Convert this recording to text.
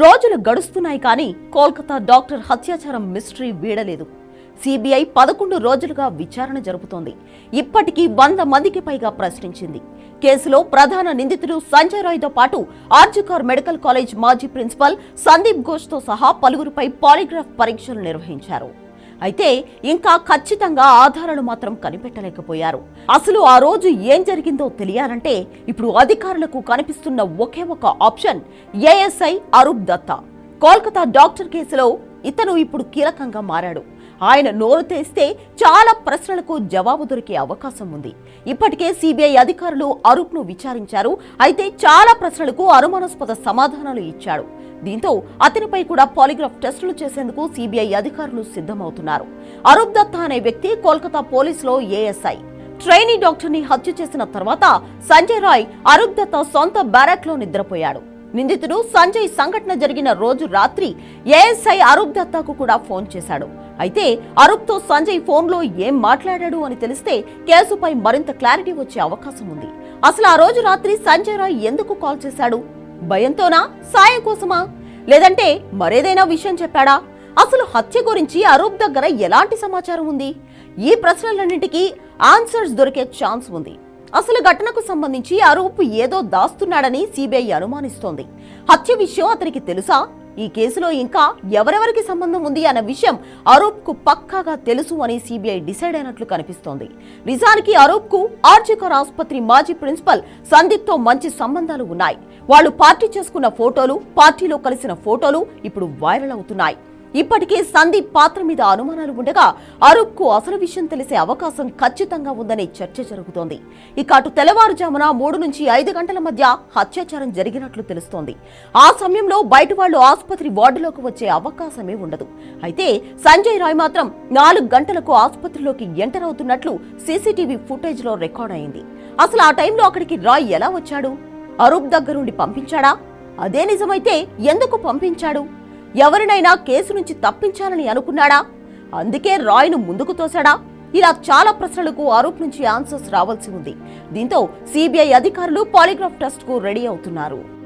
రోజులు గడుస్తున్నాయి కానీ కోల్కతా డాక్టర్ హత్యాచారం మిస్టరీ వీడలేదు. సిబిఐ పదకొండు రోజులుగా విచారణ జరుపుతోంది. ఇప్పటికీ వంద మందికి పైగా ప్రశ్నించింది. కేసులో ప్రధాన నిందితుడు సంజయ్ రాయ్తో పాటు ఆర్జికార్ మెడికల్ కాలేజ్ మాజీ ప్రిన్సిపల్ సందీప్ ఘోష్తో సహా పలువురిపై పాలిగ్రాఫ్ పరీక్షలు నిర్వహించారు. అయితే ఇంకా ఖచ్చితంగా ఆధారాలు మాత్రం కనిపెట్టలేకపోయారు. అసలు ఆ రోజు ఏం జరిగిందో తెలియాలంటే ఇప్పుడు అధికారులకు కనిపిస్తున్న ఒకే ఒక option ASI Arup Dutta. Kolkata doctor కేసులో ఇతను ఇప్పుడు కీలకంగా మారాడు. ఆయన నోరు తెస్తే చాలా ప్రశ్నలకు జవాబు దొరికే అవకాశం ఉంది. ఇప్పటికే సిబిఐ అధికారులు అరూప్ను విచారించారు. అయితే చాలా ప్రశ్నలకు అనుమానాస్పద సమాధానాలు ఇచ్చాడు. దీంతో అతనిపై కూడా పాలిగ్రాఫ్ టెస్టులు చేసేందుకు సిబిఐ అధికారులు సిద్ధమవుతున్నారు. అరూప్ దత్తా అనే వ్యక్తి కోల్కతా పోలీసులో ఏఎస్ఐ. ట్రైనీ డాక్టర్ని హత్య చేసిన తర్వాత సంజయ్ రాయ్ అరూప్ దత్తా సొంత బ్యారక్లో నిద్రపోయాడు. నిందితుడు సంజయ్ సంఘటన జరిగిన రోజు రాత్రి ఏఎస్ఐ అరూప్ దత్తాకు కూడా ఫోన్ చేశాడు. అయితే అరూప్తో సంజయ్ ఫోన్లో ఏం మాట్లాడాడు అని తెలిస్తే కేసుపై మరింత క్లారిటీ వచ్చే అవకాశం ఉంది. అసలు ఆ రోజు రాత్రి సంజయ్ రాయ్ ఎందుకు కాల్ చేశాడు? భయంతోనా? సాయం కోసమా? లేదంటే మరేదైనా విషయం చెప్పాడా? అసలు హత్య గురించి అరూప్ దగ్గర ఎలాంటి సమాచారం ఉంది? ఈ ప్రశ్నలన్నింటికీ ఆన్సర్స్ దొరికే ఛాన్స్ ఉంది. అసలు ఘటనకు సంబంధించి అరూప్ ఏదో దాస్తున్నాడని సిబిఐ అనుమానిస్తోంది. హత్య విషయం అతనికి తెలుసా? ఈ కేసులో ఇంకా ఎవరెవరికి సంబంధం ఉంది అన్న విషయం అరూప్కు పక్కాగా తెలుసు అని సిబిఐ డిసైడ్ అయినట్లు కనిపిస్తోంది. నిజానికి అరూప్కు ఆర్జికర్ ఆసుపత్రి మాజీ ప్రిన్సిపల్ సందీప్తో మంచి సంబంధాలు ఉన్నాయి. వాళ్ళు పార్టీ చేసుకున్న ఫోటోలు పార్టీలో కలిసిన ఫోటోలు ఇప్పుడు వైరల్ అవుతున్నాయి. ఇప్పటికే సందీప్ పాత్ర మీద అనుమానాలు ఉండగా అరూప్ అసలు విషయం తెలిసే అవకాశం ఖచ్చితంగా ఉందనే చర్చ జరుగుతోంది. ఇక అటు తెల్లవారుజామున మూడు నుంచి ఐదు గంటల మధ్య అత్యాచారం జరిగినట్లు తెలుస్తోంది. ఆ సమయంలో బయట వాళ్ళు ఆసుపత్రి వార్డులోకి వచ్చే అవకాశమే ఉండదు. అయితే సంజయ్ రాయ్ మాత్రం నాలుగు గంటలకు ఆసుపత్రిలోకి ఎంటర్ అవుతున్నట్లు సీసీటీవీ ఫుటేజ్లో రికార్డ్ అయింది. అసలు ఆ టైంలో అక్కడికి రాయ్ ఎలా వచ్చాడు? అరూప్ దగ్గరుండి పంపించాడా? అదే నిజమైతే ఎందుకు పంపించాడు? ఎవరినైనా కేసు నుంచి తప్పించాలని అనుకున్నాడా? అందుకే రాయ్ను ముందుకు తోశాడా? ఇలా చాలా ప్రశ్నలకు ఆరోప్ నుంచి ఆన్సర్స్ రావాల్సి ఉంది. దీంతో సిబిఐ అధికారులు పాలిగ్రాఫ్ టెస్ట్కు రెడీ అవుతున్నారు.